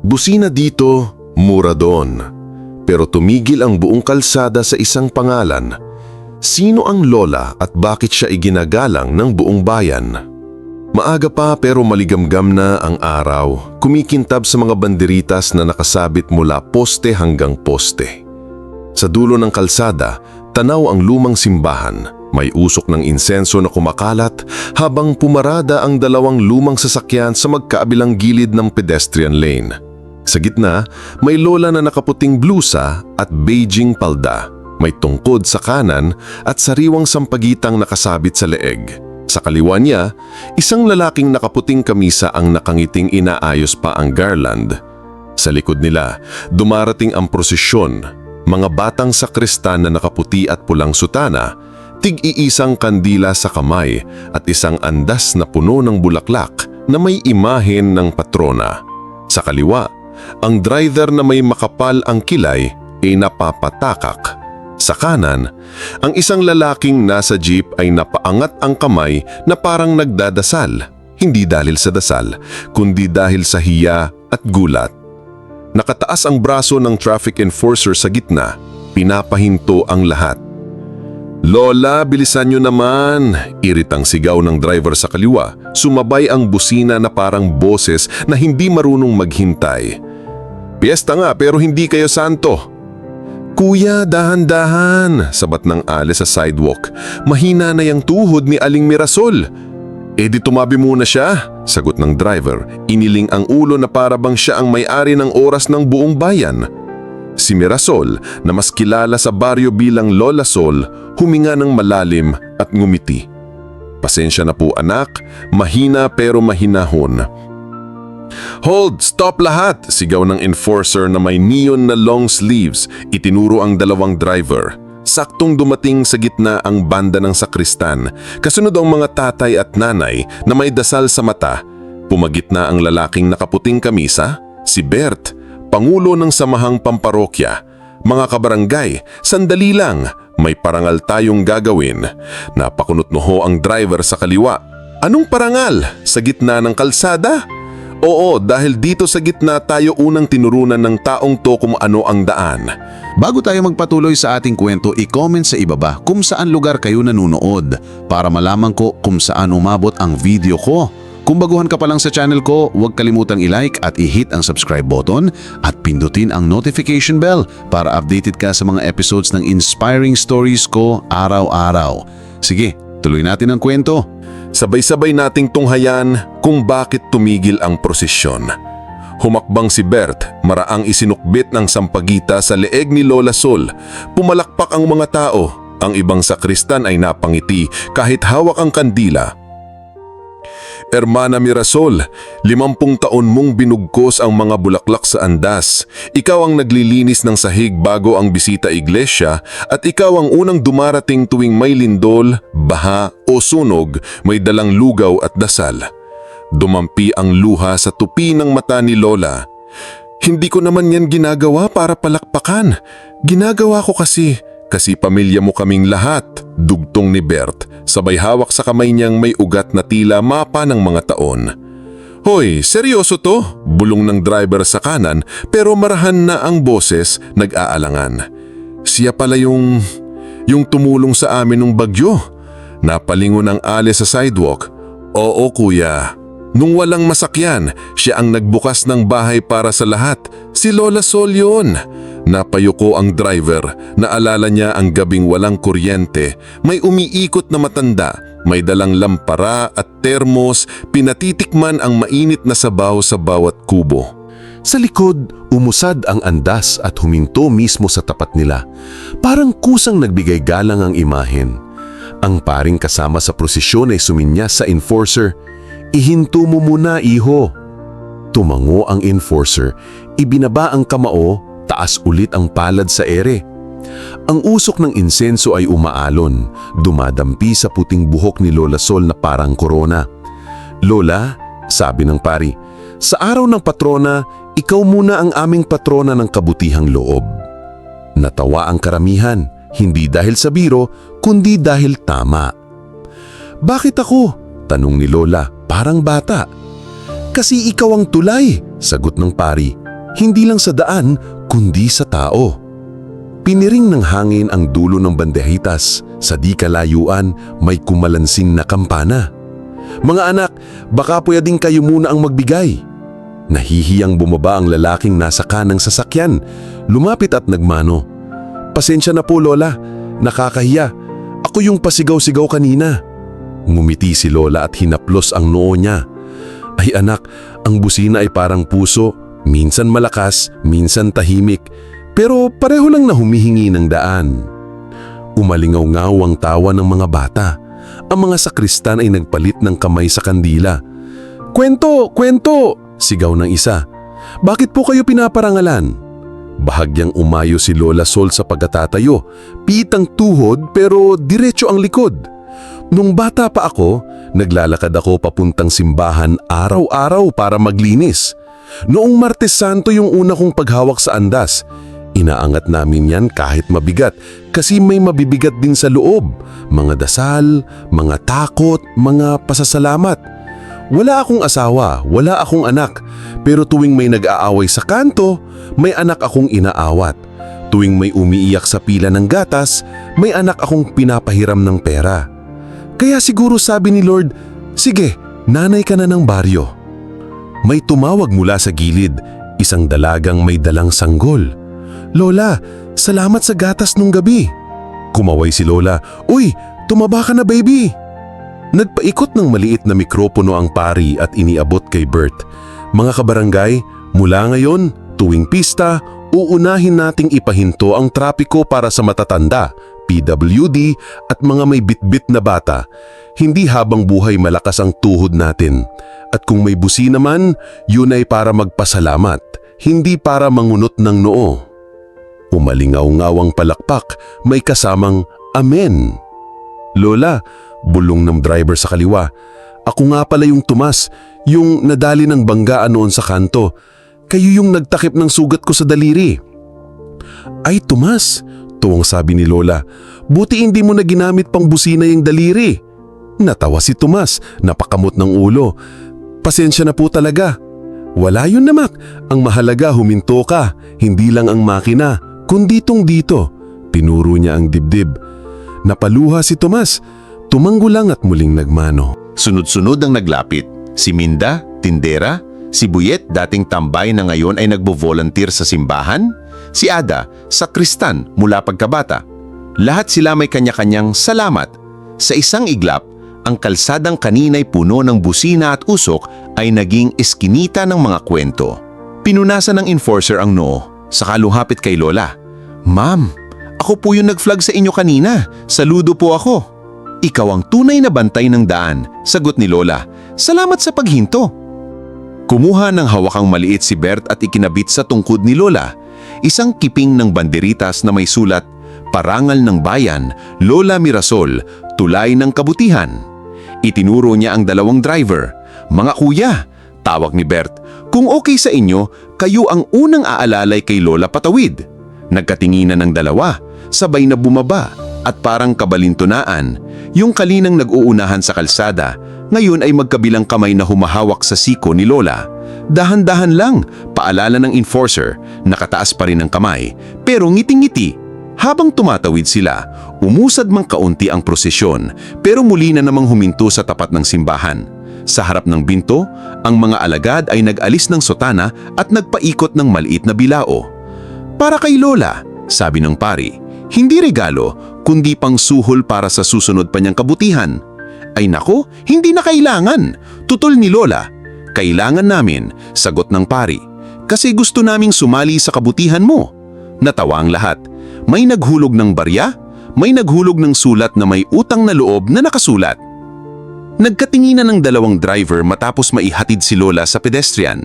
Busina dito, mura doon. Pero tumigil ang buong kalsada sa isang pangalan. Sino ang lola at bakit siya iginagalang ng buong bayan? Maaga pa pero maligamgam na ang araw, kumikintab sa mga banderitas na nakasabit mula poste hanggang poste. Sa dulo ng kalsada, tanaw ang lumang simbahan. May usok ng insenso na kumakalat habang pumarada ang dalawang lumang sasakyan sa magkaabilang gilid ng pedestrian lane. Sa gitna, may lola na nakaputing blusa at Beijing palda. May tungkod sa kanan at sariwang sampagitang nakasabit sa leeg. Sa kaliwa niya, isang lalaking nakaputing kamisa ang nakangiting inaayos pa ang garland. Sa likod nila, dumarating ang prosesyon. Mga batang sakristan na nakaputi at pulang sutana, tig-iisang kandila sa kamay at isang andas na puno ng bulaklak na may imahen ng patrona. Sa kaliwa, ang driver na may makapal ang kilay ay napapatakak. Sa kanan, ang isang lalaking nasa jeep ay napaangat ang kamay na parang nagdadasal, hindi dahil sa dasal, kundi dahil sa hiya at gulat. Nakataas ang braso ng traffic enforcer sa gitna, pinapahinto ang lahat. Lola, bilisan nyo naman! Iritang sigaw ng driver sa kaliwa, sumabay ang busina na parang boses na hindi marunong maghintay. Piesta nga pero hindi kayo santo. Kuya, dahan-dahan, sabat ng ale sa sidewalk. Mahina na yung tuhod ni Aling Mirasol. Eh di tumabi muna siya, sagot ng driver. Iniling ang ulo na para bang siya ang may-ari ng oras ng buong bayan. Si Mirasol, na mas kilala sa baryo bilang Lola Sol, huminga ng malalim at ngumiti. Pasensya na po anak, mahina pero mahinahon. Hold! Stop lahat! Sigaw ng enforcer na may neon na long sleeves. Itinuro ang dalawang driver. Saktong dumating sa gitna ang banda ng sakristan. Kasunod ang mga tatay at nanay na may dasal sa mata. Pumagit na ang lalaking nakaputing kamisa, si Bert, Pangulo ng Samahang Pamparokya. Mga kabarangay, sandali lang, may parangal tayong gagawin. Napakunot ho ang driver sa kaliwa. Anong parangal? Sa gitna ng kalsada? Oo, dahil dito sa gitna tayo unang tinurunan ng taong to kung ano ang daan. Bago tayo magpatuloy sa ating kwento, i-comment sa ibaba kung saan lugar kayo nanonood para malaman ko kung saan umabot ang video ko. Kung baguhan ka pa lang sa channel ko, huwag kalimutang i-like at i-hit ang subscribe button at pindutin ang notification bell para updated ka sa mga episodes ng inspiring stories ko araw-araw. Sige, tuloy natin ang kwento. Sabay-sabay nating tunghayan kung bakit tumigil ang prosesyon. Humakbang si Bert, maraang isinukbit ng sampagita sa leeg ni Lola Sol. Pumalakpak ang mga tao. Ang ibang sakristan ay napangiti kahit hawak ang kandila. Ermana Mirasol, limampung taon mong binugkos ang mga bulaklak sa andas. Ikaw ang naglilinis ng sahig bago ang bisita iglesia at ikaw ang unang dumarating tuwing may lindol, baha o sunog, may dalang lugaw at dasal. Dumampi ang luha sa tupi ng mata ni Lola. Hindi ko naman yan ginagawa para palakpakan. Ginagawa ko kasi, kasi pamilya mo kaming lahat, dugtong ni Bert, sabay hawak sa kamay niyang may ugat na tila mapa ng mga taon. Hoy, seryoso to? Bulong ng driver sa kanan pero marahan na ang boses nag-aalangan. Siya pala yung... yung tumulong sa amin nung bagyo. Napalingon ang ale sa sidewalk. Oo kuya, Nung walang masakyan, siya ang nagbukas ng bahay para sa lahat. Si Lola Sol yun. Napayuko ang driver. Naalala niya ang gabing walang kuryente. May umiikot na matanda. May dalang lampara at termos. Pinatitikman ang mainit na sabaw sa bawat kubo. Sa likod, umusad ang andas at huminto mismo sa tapat nila. Parang kusang nagbigay galang ang imahen. Ang paring kasama sa prosesyon ay suminya sa enforcer. Ihinto mo muna, iho. Tumango ang enforcer, ibinaba ang kamao, taas ulit ang palad sa ere. Ang usok ng insenso ay umaalon, dumadampi sa puting buhok ni Lola Sol na parang korona. Lola, sabi ng pari, sa araw ng patrona, ikaw muna ang aming patrona ng kabutihang loob. Natawa ang karamihan, hindi dahil sa biro, kundi dahil tama. Bakit ako? Tanong ni Lola, parang bata. Kasi ikaw ang tulay, sagot ng pari. Hindi lang sa daan, kundi sa tao. Piniring ng hangin ang dulo ng bandehitas. Sa di kalayuan, may kumalansing na kampana. Mga anak, baka pwedeng kayo muna ang magbigay. Nahihiyang bumaba ang lalaking nasa kanang sasakyan. Lumapit at nagmano. Pasensya na po, Lola. Nakakahiya. Ako yung pasigaw-sigaw kanina. Ngumiti si Lola at hinaplos ang noo niya. Ay anak, ang busina ay parang puso. Minsan malakas, minsan tahimik. Pero pareho lang na humihingi ng daan. Umalingaw-ngaw ang tawa ng mga bata. Ang mga sakristan ay nagpalit ng kamay sa kandila. Kwento! Kwento! Sigaw ng isa. Bakit po kayo pinaparangalan? Bahagyang umayo si Lola Sol sa pagkatatayo. Pitang tuhod pero diretso ang likod. Nung bata pa ako, naglalakad ako papuntang simbahan araw-araw para maglinis. Noong Martes Santo yung una kong paghawak sa andas, inaangat namin yan kahit mabigat kasi may mabibigat din sa loob. Mga dasal, mga takot, mga pasasalamat. Wala akong asawa, wala akong anak, pero tuwing may nag-aaway sa kanto, may anak akong inaawat. Tuwing may umiiyak sa pila ng gatas, may anak akong pinapahiram ng pera. Kaya siguro sabi ni Lord, sige, nanay ka na ng baryo. May tumawag mula sa gilid, isang dalagang may dalang sanggol. Lola, salamat sa gatas nung gabi. Kumaway si Lola, Uy, tumaba ka na baby. Nagpaikot ng maliit na mikropono ang pari at iniabot kay Bert. Mga kabarangay, mula ngayon, tuwing pista, uunahin nating ipahinto ang trapiko para sa matatanda, PWD at mga may bitbit na bata. Hindi habang buhay malakas ang tuhod natin. At kung may busi naman, yun ay para magpasalamat, hindi para mangunot ng noo. Umalingaw-ngaw ang palakpak, may kasamang Amen. Lola, bulong ng driver sa kaliwa. Ako nga pala yung tumas, yung nadali ng banggaan noon sa kanto. Kayo yung nagtakip ng sugat ko sa daliri. Ay, tumas, tuwang sabi ni Lola. Buti hindi mo na ginamit pang busina yung daliri. Natawa si Tomas, napakamot ng ulo. Pasensya na po talaga. Wala yun namak, ang mahalaga huminto ka, hindi lang ang makina, kundi tong dito. Pinuro niya ang dibdib. Napaluha si Tomas, tumango lang at muling nagmano. Sunod-sunod ang naglapit. Si Minda, tindera, si Buyet, dating tambay na ngayon ay nagbo-volunteer sa simbahan, si Ada, sakristan mula pagkabata. Lahat sila may kanya-kanyang salamat. Sa isang iglap, ang kalsadang kanina'y puno ng busina at usok ay naging eskinita ng mga kwento. Pinunasan ng enforcer ang noo, saka lumapit kay Lola. Ma'am, ako po yung nag-flag sa inyo kanina. Saludo po ako. Ikaw ang tunay na bantay ng daan, sagot ni Lola. Salamat sa paghinto. Kumuha ng hawakang maliit si Bert at ikinabit sa tungkod ni Lola. Isang kiping ng banderitas na may sulat, Parangal ng Bayan, Lola Mirasol, Tulay ng Kabutihan. Itinuro niya ang dalawang driver. Mga kuya, tawag ni Bert, kung okay sa inyo, kayo ang unang aalalay kay Lola Patawid. Nagkatinginan ng dalawa, sabay na bumaba at parang kabalintunaan. Yung kalinang nag-uunahan sa kalsada, ngayon ay magkabilang kamay na humahawak sa siko ni Lola. Dahan-dahan lang, paalala ng enforcer, nakataas pa rin ang kamay, pero ngiting-ngiti. Habang tumatawid sila, umusad mang kaunti ang prosesyon, pero muli na namang huminto sa tapat ng simbahan. Sa harap ng binto, ang mga alagad ay nag-alis ng sotana at nagpaikot ng maliit na bilao. Para kay Lola, sabi ng pari, hindi regalo, kundi pang suhol para sa susunod pa niyang kabutihan. Ay nako, hindi na kailangan. Tutol ni Lola. Kailangan namin, sagot ng pari. Kasi gusto naming sumali sa kabutihan mo. Natawa ang lahat. May naghulog ng barya, may naghulog ng sulat na may utang na loob na nakasulat. Nagkatinginan ng dalawang driver matapos maihatid si Lola sa pedestrian.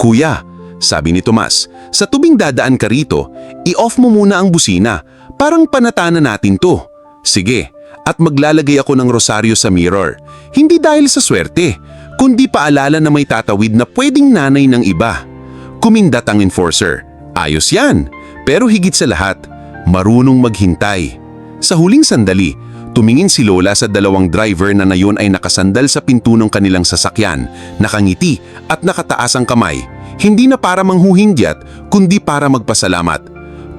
Kuya, sabi ni Tomas, sa tubing dadaan ka rito, i-off mo muna ang busina. Parang panatana natin to. Sige, at maglalagay ako ng rosaryo sa mirror. Hindi dahil sa swerte, kundi paalala na may tatawid na pwedeng nanay ng iba. Kumindat ang enforcer. Ayos yan. Pero higit sa lahat, marunong maghintay. Sa huling sandali, tumingin si Lola sa dalawang driver na nayon ay nakasandal sa pinto ng kanilang sasakyan, nakangiti at nakataas ang kamay. Hindi na para manghuhindyat, kundi para magpasalamat.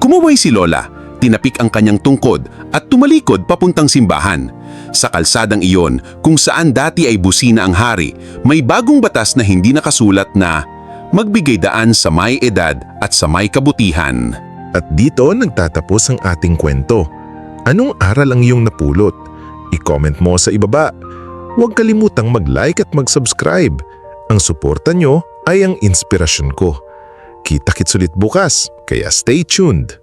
Kumuway si Lola, tinapik ang kanyang tungkod at tumalikod papuntang simbahan. Sa kalsadang iyon, kung saan dati ay busina ang hari, may bagong batas na hindi nakasulat na magbigay daan sa may edad at sa may kabutihan. At dito nagtatapos ang ating kwento. Anong aral ang iyong napulot? I-comment mo sa ibaba. Huwag kalimutang mag-like at mag-subscribe. Ang suporta nyo ay ang inspirasyon ko. Kita-kits ulit bukas, kaya stay tuned.